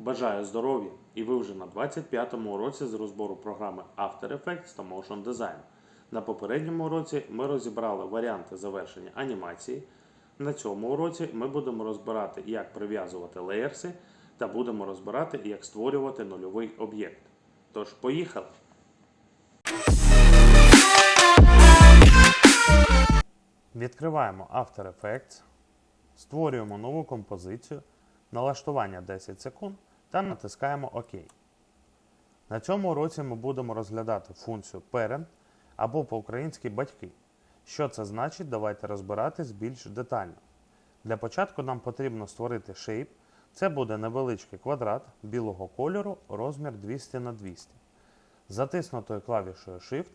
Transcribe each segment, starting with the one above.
Бажаю здоров'я! І ви вже на 25-му уроці з розбору програми After Effects та Motion Design. На попередньому уроці ми розібрали варіанти завершення анімації. На цьому уроці ми будемо розбирати, як прив'язувати леєрси та будемо розбирати, як створювати нульовий об'єкт. Тож, поїхали! Відкриваємо After Effects, створюємо нову композицію, налаштування 10 секунд та натискаємо ОК. На цьому уроці ми будемо розглядати функцію Parent або по-українськи батьки. Що це значить, давайте розбиратись більш детально. Для початку нам потрібно створити shape. Це буде невеличкий квадрат білого кольору, розмір 200 на 200. Затиснутою клавішою Shift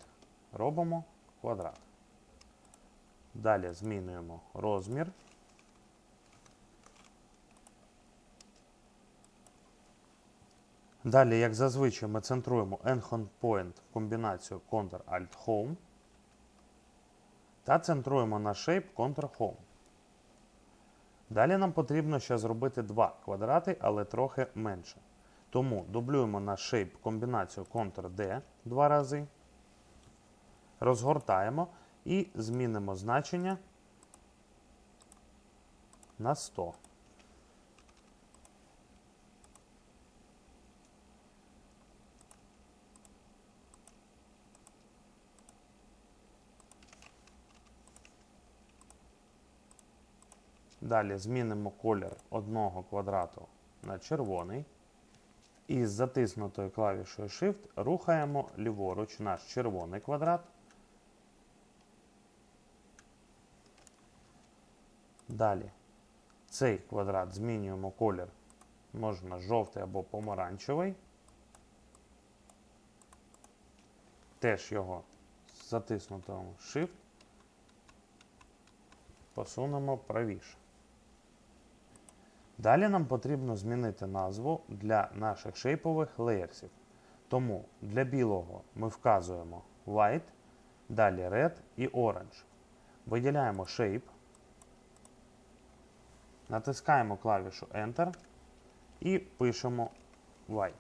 робимо квадрат. Далі змінюємо розмір. Далі, як зазвичай, ми центруємо Enhance Point комбінацію Ctrl-Alt-Home та центруємо наш Shape Ctrl-Home. Далі нам потрібно ще зробити два квадрати, але трохи менше. Тому дублюємо наш Shape комбінацію Ctrl-D два рази. Розгортаємо і змінимо значення на 100. Далі змінимо колір одного квадрату на червоний. І з затиснутою клавішою Shift рухаємо ліворуч наш червоний квадрат. Далі цей квадрат змінюємо колір, можна жовтий або помаранчевий. Теж його з затиснутим Shift посунемо правіше. Далі нам потрібно змінити назву для наших шейпових леєрсів. Тому для білого ми вказуємо White, далі Red і Orange. Виділяємо Shape, натискаємо клавішу Enter і пишемо White.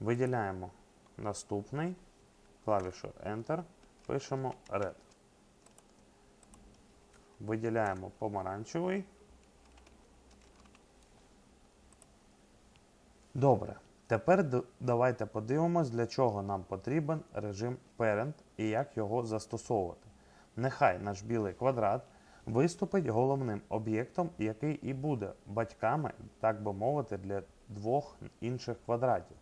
Виділяємо наступний, клавішу Enter, пишемо Red. Виділяємо помаранчевий. Добре. Тепер давайте подивимось, для чого нам потрібен режим Parent і як його застосовувати. Нехай наш білий квадрат виступить головним об'єктом, який і буде батьками, так би мовити, для двох інших квадратів.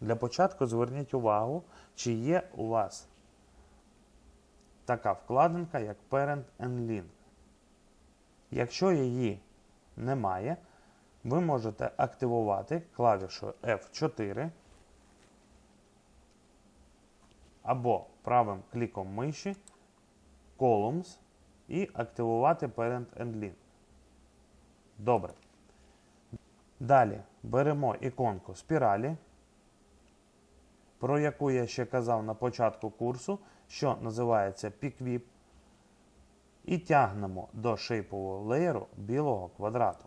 Для початку зверніть увагу, чи є у вас така вкладинка, як Parent and Link. Якщо її немає, ви можете активувати клавішою F4 або правим кліком миші Columns і активувати Parent and Link. Добре. Далі беремо іконку спіралі, про яку я ще казав на початку курсу, що називається PickWhip, і тягнемо до шейпового леєру білого квадрату.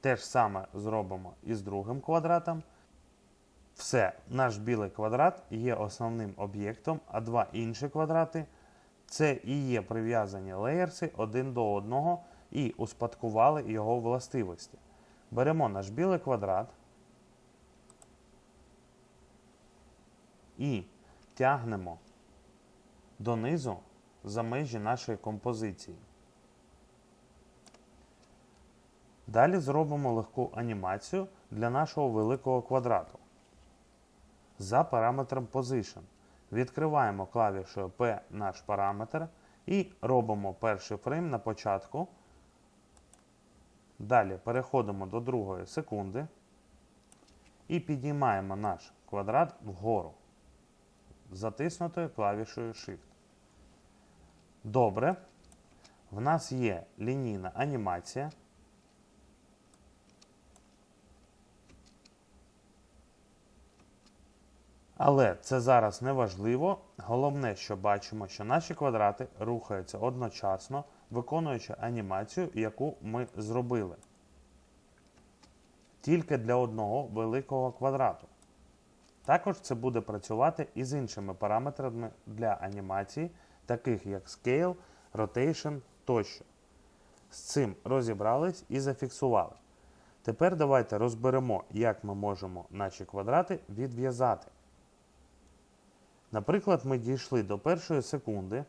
Те ж саме зробимо і з другим квадратом. Все, наш білий квадрат є основним об'єктом, а два інші квадрати це і є прив'язані леєрси один до одного і успадкували його властивості. Беремо наш білий квадрат і тягнемо донизу за межі нашої композиції. Далі зробимо легку анімацію для нашого великого квадрату. За параметром Position відкриваємо клавішою P наш параметр і робимо перший фрейм на початку. Далі переходимо до другої секунди і підіймаємо наш квадрат вгору затиснутою клавішою Shift. Добре. В нас є лінійна анімація. Але це зараз не важливо. Головне, що бачимо, що наші квадрати рухаються одночасно, виконуючи анімацію, яку ми зробили. Тільки для одного великого квадрату. Також це буде працювати і з іншими параметрами для анімації, таких як Scale, Rotation тощо. З цим розібрались і зафіксували. Тепер давайте розберемо, як ми можемо наші квадрати відв'язати. Наприклад, ми дійшли до першої секунди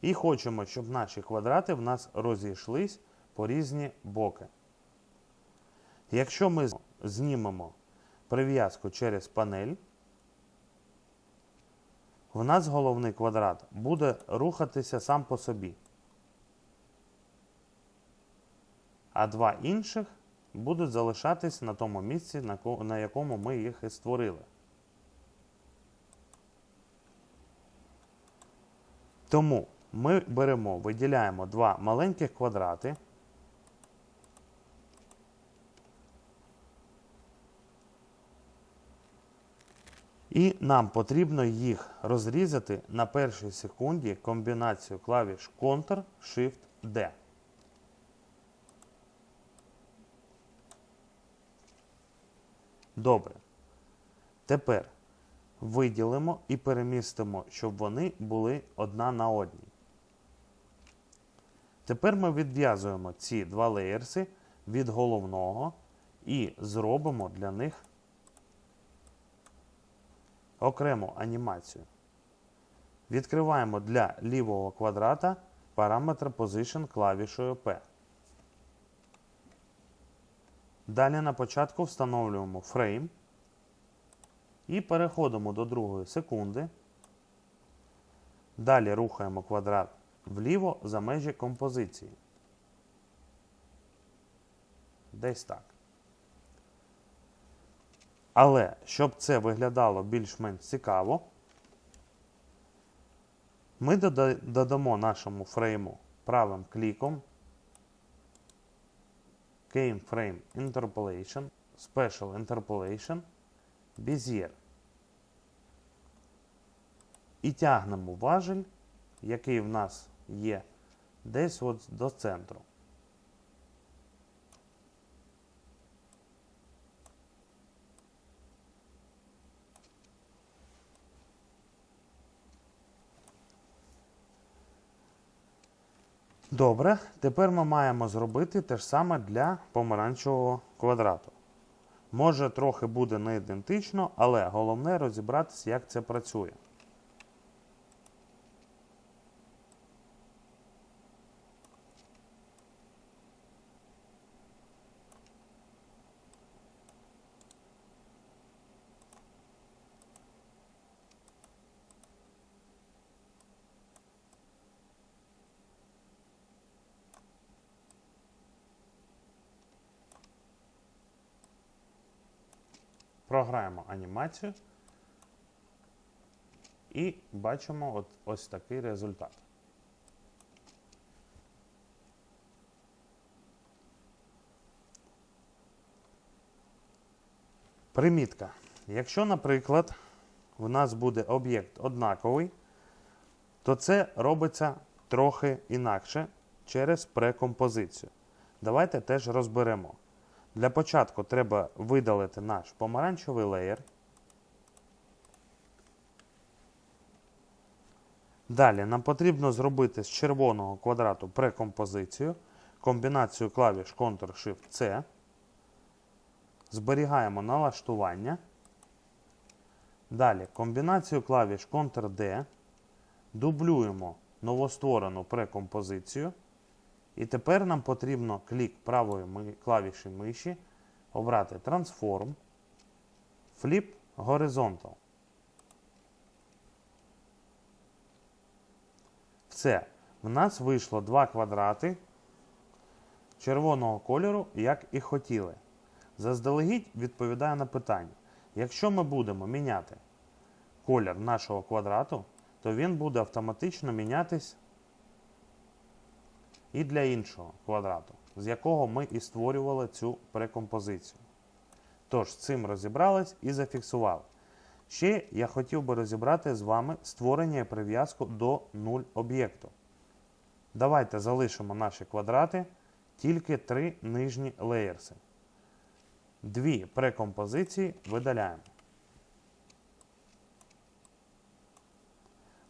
і хочемо, щоб наші квадрати в нас розійшлись по різні боки. Якщо ми знімемо прив'язку через панель, в нас головний квадрат буде рухатися сам по собі. А два інших будуть залишатись на тому місці, на якому ми їх і створили. Тому ми беремо, виділяємо два маленьких квадрати. І нам потрібно їх розрізати на першій секунді комбінацію клавіш Ctrl, Shift, D. Добре. Тепер виділимо і перемістимо, щоб вони були одна на одній. Тепер ми відв'язуємо ці два леєрси від головного і зробимо для них окрему анімацію. Відкриваємо для лівого квадрата параметр Position клавішою P. Далі на початку встановлюємо фрейм і переходимо до другої секунди. Далі рухаємо квадрат вліво за межі композиції. Десь так. Але щоб це виглядало більш-менш цікаво, ми додамо нашому фрейму правим кліком Game Interpolation, Special Interpolation, Bezier. І тягнемо важель, який в нас є десь от до центру. Добре, тепер ми маємо зробити те ж саме для помаранчевого квадрату. Може, трохи буде не ідентично, але головне розібратися, як це працює. Програємо анімацію і бачимо от ось такий результат. Примітка. Якщо, наприклад, в нас буде об'єкт однаковий, то це робиться трохи інакше через прекомпозицію. Давайте теж розберемо. Для початку треба видалити наш помаранчевий леєр. Далі нам потрібно зробити з червоного квадрату прекомпозицію, комбінацію клавіш Ctrl-Shift-C. Зберігаємо налаштування. Далі комбінацію клавіш Ctrl-D. Дублюємо новостворену прекомпозицію. І тепер нам потрібно клік правої клавіші миші, обрати Transform, Flip Horizontal. Все. В нас вийшло два квадрати червоного кольору, як і хотіли. Заздалегідь відповідає на питання. Якщо ми будемо міняти колір нашого квадрату, то він буде автоматично мінятись і для іншого квадрату, з якого ми і створювали цю прекомпозицію. Тож з цим розібрались і зафіксували. Ще я хотів би розібрати з вами створення і прив'язку до 0 об'єкту. Давайте залишимо наші квадрати, тільки три нижні леєрси. Дві прекомпозиції видаляємо.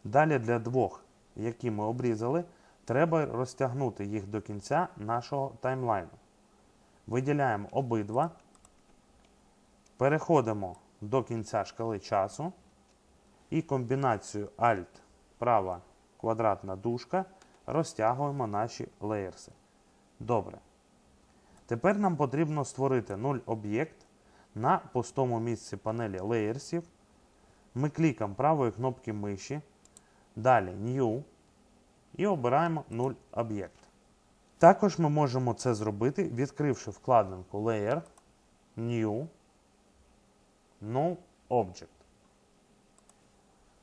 Далі для двох, які ми обрізали, треба розтягнути їх до кінця нашого таймлайну. Виділяємо обидва, переходимо до кінця шкали часу і комбінацію Alt права квадратна дужка розтягуємо наші леєрси. Добре. Тепер нам потрібно створити 0 об'єкт на пустому місці панелі леєрсів. Ми клікаємо правої кнопки миші, далі New і обираємо 0 об'єкт. Також ми можемо це зробити, відкривши вкладинку Layer, New, No Object.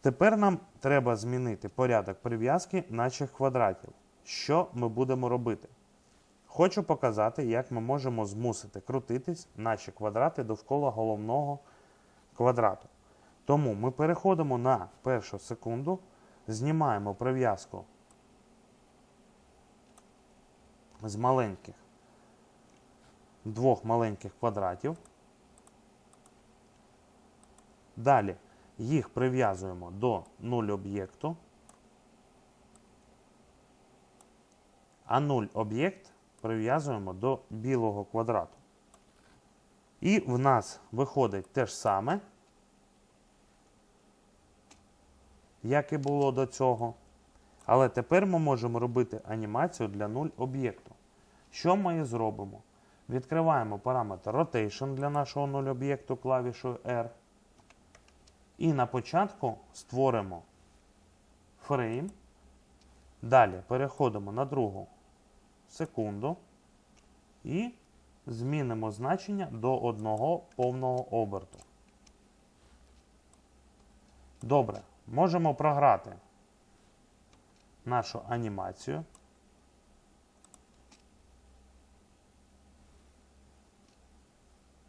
Тепер нам треба змінити порядок прив'язки наших квадратів. Що ми будемо робити? Хочу показати, як ми можемо змусити крутитись наші квадрати довкола головного квадрату. Тому ми переходимо на першу секунду, знімаємо прив'язку з маленьких двох маленьких квадратів. Далі їх прив'язуємо до 0 об'єкту. А 0 об'єкт прив'язуємо до білого квадрату. І в нас виходить те ж саме, як і було до цього. Але тепер ми можемо робити анімацію для 0 об'єкту. Що ми і зробимо? Відкриваємо параметр Rotation для нашого 0 об'єкту клавішою R. І на початку створимо фрейм. Далі переходимо на другу секунду і змінимо значення до одного повного оберту. Добре, можемо програти нашу анімацію.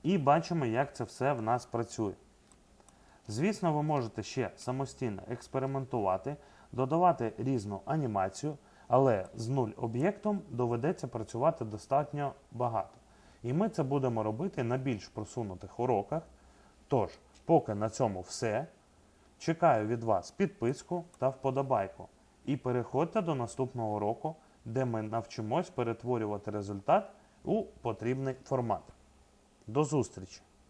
І бачимо, як це все в нас працює. Звісно, ви можете ще самостійно експериментувати, додавати різну анімацію, але з нуль об'єктом доведеться працювати достатньо багато. І ми це будемо робити на більш просунутих уроках. Тож, поки на цьому все. Чекаю від вас підписку та вподобайку. І переходьте до наступного року, де ми навчимось перетворювати результат у потрібний формат. До зустрічі!